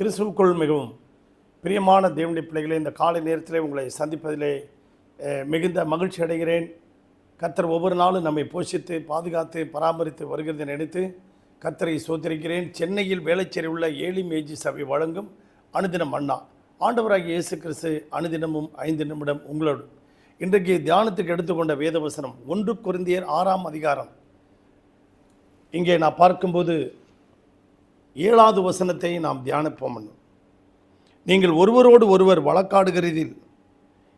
கிறிஸ்துவுக்குள் மிகவும் பிரியமான தேவனுடைய பிள்ளைகளை இந்த காலை நேரத்திலே உங்களை சந்திப்பதிலே மிகுந்த மகிழ்ச்சி அடைகிறேன். கர்த்தர் ஒவ்வொரு நாளும் நம்மை போஷித்து பாதுகாத்து பராமரித்து வருகிறதை நினைத்து கர்த்தரை சோதரிக்கிறேன் சென்னையில் வேலைச்சேரி உள்ள ஏழி மேஜி சபை வழங்கும் அனுதினம் அண்ணா. ஆண்டவராகிய இயேசு கிறிஸ்து அனுதினமும் ஐந்து நிமிடம் உங்களோடு. இன்றைக்கு தியானத்துக்கு எடுத்துக்கொண்ட வேதவசனம் ஒன்று குருந்தியர் ஆறாம் அதிகாரம். இங்கே நான் பார்க்கும்போது ஏழாவது வசனத்தை நாம் தியானிப்போம் நீங்கள் ஒருவரோடு ஒருவர் வழக்காடுகிறதில்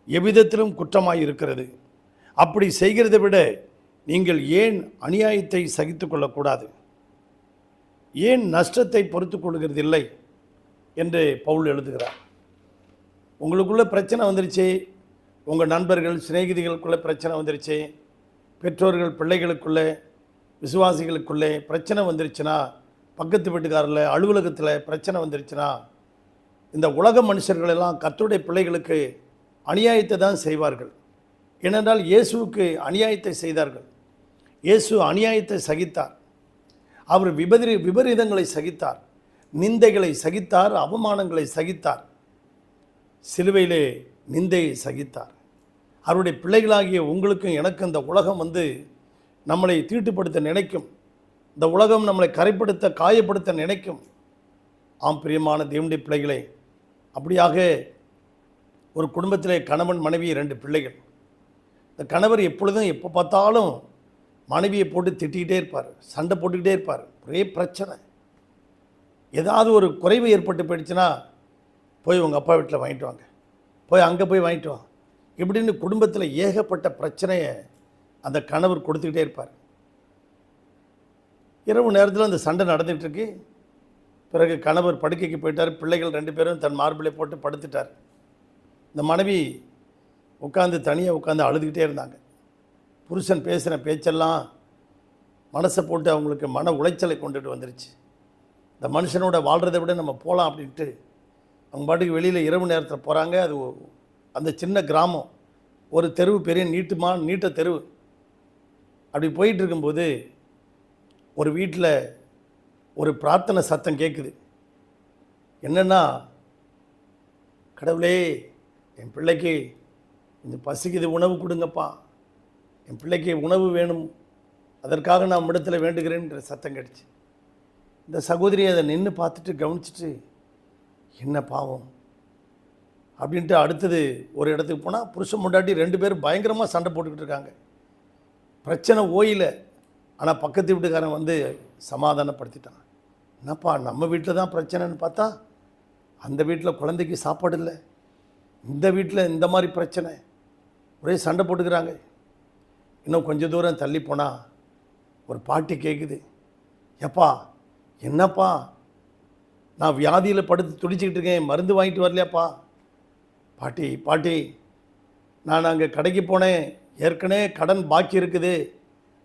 எவ்விதத்திலும் குற்றமாய் இருக்கிறது அப்படி செய்கிறதை விட நீங்கள் ஏன் அநியாயத்தை சகித்து கொள்ளக்கூடாது? ஏன் நஷ்டத்தை பொறுத்து கொள்கிறதில்லை? என்று பவுல் எழுதுகிறார். உங்களுக்குள்ள பிரச்சனை வந்துருச்சு. உங்கள் நண்பர்கள் சிநேகிதிகளுக்குள்ளே பிரச்சனை வந்துருச்சு. பெற்றோர்கள் பிள்ளைகளுக்குள்ளே விசுவாசிகளுக்குள்ளே பிரச்சனை வந்துருச்சுன்னா பக்கத்து வீட்டுக்காரில் அலுவலகத்தில் பிரச்சனை வந்துருச்சுன்னா இந்த உலக மனுஷர்கள் எல்லாம் கர்த்தருடைய பிள்ளைகளுக்கு அநியாயத்தை தான் செய்வார்கள். ஏனென்றால் இயேசுவுக்கு அநியாயத்தை செய்தார்கள். இயேசு அநியாயத்தை சகித்தார். அவர் விபரீ விபரீதங்களை சகித்தார். நிந்தைகளை சகித்தார் அவமானங்களை சகித்தார். சிலுவையிலே நிந்தையை சகித்தார். அவருடைய பிள்ளைகளாகிய உங்களுக்கும் எனக்கும் இந்த உலகம் வந்து நம்மளை தீட்டுப்படுத்த நினைக்கும். இந்த உலகம் நம்மளை கரைப்படுத்த காயப்படுத்த நினைக்கும். ஆம் பிரியமான தேவனுடைய பிள்ளைகளை அப்படியாக ஒரு குடும்பத்திலே கணவன் மனைவி ரெண்டு பிள்ளைகள். இந்த கணவர் எப்பொழுதும் எப்போ பார்த்தாலும் மனைவியை போட்டு திட்டிக்கிட்டே இருப்பார் சண்டை போட்டுக்கிட்டே இருப்பார். ஒரே பிரச்சனை. ஏதாவது ஒரு குறைவு ஏற்பட்டு போயிடுச்சுன்னா போய் உங்கள் அப்பா வீட்டில் வாங்கிட்டு வாங்க. போய் அங்கே போய் வாங்கிட்டு வா. இப்படின்னு குடும்பத்தில் ஏகப்பட்ட பிரச்சனையை அந்த கணவர் கொடுத்துக்கிட்டே இருப்பார். இரவு நேரத்தில் அந்த சண்டை நடந்துகிட்ருக்கு பிறகு கணவர் படுக்கைக்கு போயிட்டார். பிள்ளைகள் ரெண்டு பேரும் தன் மார்பிளை போட்டு படுத்துட்டார். இந்த மனைவி உட்காந்து தனியாக உட்காந்து அழுதுகிட்டே இருந்தாங்க. புருஷன் பேசுகிற பேச்செல்லாம் மனசை போட்டு அவங்களுக்கு மன உளைச்சலை கொண்டுட்டு வந்துருச்சு. இந்த மனுஷனோட வாழ்கிறத விட நம்ம போகலாம் அப்படின்ட்டு அவங்க பாட்டுக்கு வெளியில் இரவு நேரத்தில் போகிறாங்க அது அந்த சின்ன கிராமம். ஒரு தெருவு பெரிய நீட்டுமா நீட்ட தெருவு. அப்படி போயிட்டு இருக்கும்போது ஒரு வீட்டில் ஒரு பிரார்த்தனை சத்தம் கேட்குது. என்னென்னா கடவுளே என் பிள்ளைக்கு இந்த பசிக்குது உணவு கொடுங்கப்பா. என் பிள்ளைக்கு உணவு வேணும். அதற்காக நான் இடத்துல வேண்டுகிறேன்ற சத்தம் கிடச்சி இந்த சகோதரி அதை நின்று பார்த்துட்டு கவனிச்சிட்டு என்ன பாவம்? அப்படின்ட்டு அடுத்தது ஒரு இடத்துக்கு போனால் புருஷன் முண்டாட்டி ரெண்டு பேரும் பயங்கரமாக சண்டை போட்டுக்கிட்டு இருக்காங்க. பிரச்சனை ஓயில. ஆனால் பக்கத்து வீட்டுக்காரன் வந்து சமாதானப்படுத்திட்டான். என்னப்பா நம்ம வீட்டில் தான் பிரச்சனைன்னு பார்த்தா அந்த வீட்டில் குழந்தைக்கு சாப்பாடு இல்லை. இந்த வீட்டில் இந்த மாதிரி பிரச்சனை. ஒரே சண்டை போட்டுக்கிறாங்க. இன்னும் கொஞ்சம் தூரம் தள்ளி போனால் ஒரு பாட்டி கேட்குது எப்பா என்னப்பா? நான் வியாதியில் படுத்து துடிச்சிக்கிட்டு இருக்கேன். மருந்து வாங்கிட்டு வரலையாப்பா? பாட்டி பாட்டி நான் அங்கே கடைக்கு போனேன். ஏற்கனவே கடன் பாக்கி இருக்குது.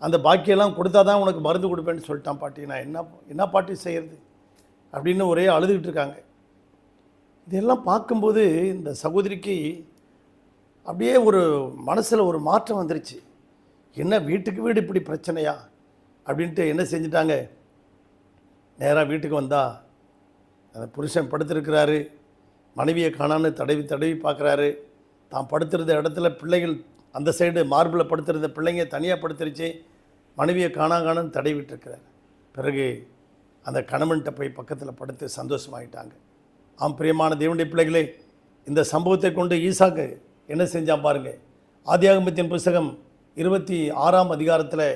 அந்த பாக்கியெல்லாம் கொடுத்தா தான் உனக்கு மருந்து கொடுப்பேன்னு சொல்லிட்டான் பாட்டி. நான் என்ன என்ன பாட்டி செய்கிறது அப்படின்னு ஒரே அழுதுகிட்டு இருக்காங்க. இதெல்லாம் பார்க்கும்போது இந்த சகோதரிக்கு அப்படியே ஒரு மனசில் ஒரு மாற்றம் வந்துருச்சு. என்ன வீட்டுக்கு வீடு இப்படி பிரச்சனையா? அப்படின்ட்டு என்ன செஞ்சிட்டாங்க? நேராக வீட்டுக்கு வந்தா அந்த புருஷன் படுத்திருக்கிறாரு. மனைவியை காணான்னு தடவி தடவி பார்க்குறாரு. தான் படுத்திருந்த இடத்துல பிள்ளைகள் அந்த சைடு மார்பில் படுத்திருந்த பிள்ளைங்க தனியாக படுத்துருச்சு. மனைவியை காணா தடை தடவிட்டு பிறகு அந்த கணவன்கிட்ட போய் பக்கத்தில் படுத்து சந்தோஷமாயிட்டாங்க. ஆம் பிரியமான தேவனுடைய பிள்ளைகளே இந்த சம்பவத்தை கொண்டு ஈசாக்கு என்ன செஞ்சான் பாருங்க. ஆதியாகமத்தின் புஸ்தகம் இருபத்தி ஆறாம் அதிகாரத்தில்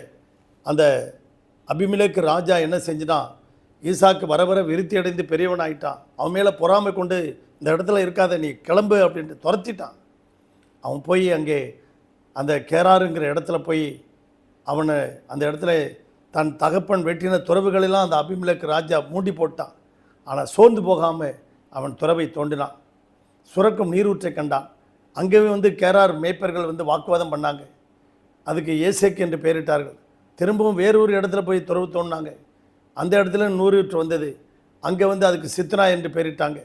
அந்த அபிமிலேக்கு ராஜா என்ன செஞ்சிட்டான் ஈசாக்கு வர வர விருத்தி அடைந்து பெரியவன் ஆகிட்டான் அவன் மேலே பொறாமை கொண்டு இந்த இடத்துல இருக்காத நீ கிளம்பு அப்படின்ட்டு துரத்திட்டான். அவன் போய் அங்கே அந்த கேராருங்கிற இடத்துல போய் அவனை அந்த இடத்துல தன் தகப்பன் வெட்டின துறவுகளெல்லாம் அந்த அபிமிலேக்கு ராஜா மூடி போட்டான். ஆனால் சோர்ந்து போகாமல் அவன் துறவை தோண்டினான். சுரக்கும் நீரூற்றை கண்டான். அங்கேயே வந்து கேரார் மேய்ப்பர்கள் வந்து வாக்குவாதம் பண்ணாங்க. அதுக்கு ஏசேக் என்று பெயரிட்டார்கள். திரும்பவும் வேறொரு இடத்துல போய் துறவு தோண்டினாங்க. அந்த இடத்துல நூறூற்று வந்தது. அங்கே வந்து அதுக்கு சித்னா என்று பெயரிட்டாங்க.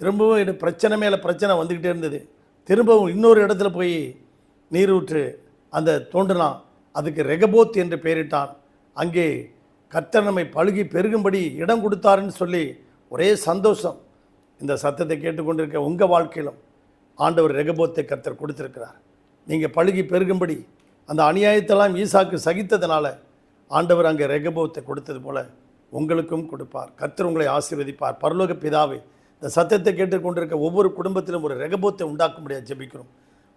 திரும்பவும் பிரச்சனை மேலே பிரச்சனை வந்துக்கிட்டே இருந்தது. திரும்பவும் இன்னொரு இடத்துல போய் நீரூற்று அந்த தோன்றினான் அதுக்கு ரெகபோத் என்று பெயரிட்டான். அங்கே கர்த்தர் நம்மை பழுகி பெருகும்படி இடம் கொடுத்தாருன்னு சொல்லி ஒரே சந்தோஷம். இந்த சத்தத்தை கேட்டுக்கொண்டிருக்க உங்கள் வாழ்க்கையிலும் ஆண்டவர் ரெகபோத்தை கர்த்தர் கொடுத்துருக்கிறார். நீங்கள் பழுகி பெருகும்படி அந்த அநியாயத்தெல்லாம் ஈசாக்கு சகித்ததுனால ஆண்டவர் அங்கே ரெகபோத்தை கொடுத்தது போல உங்களுக்கும் கொடுப்பார். கர்த்தர் உங்களை ஆசீர்வதிப்பார். பரலோக பிதாவை இந்த சத்தத்தை கேட்டுக்கொண்டிருக்க ஒவ்வொரு குடும்பத்திலும் ஒரு ரெகபோத்தை உண்டாக்கும்படியாக ஜெபிக்கிறோம்.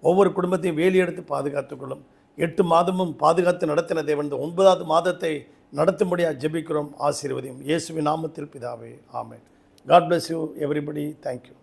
ஒவ்வொரு குடும்பத்தையும் வேலி எடுத்து பாதுகாத்துக்கொள்ளும். எட்டு மாதமும் பாதுகாத்து நடத்தின தேவன் இந்த ஒன்பதாவது மாதத்தை நடத்தும்படியாக ஜெபிக்கிறோம் ஆசீர்வதியும். இயேசுவின் நாமத்தில் பிதாவே ஆமேன். God bless you everybody thank you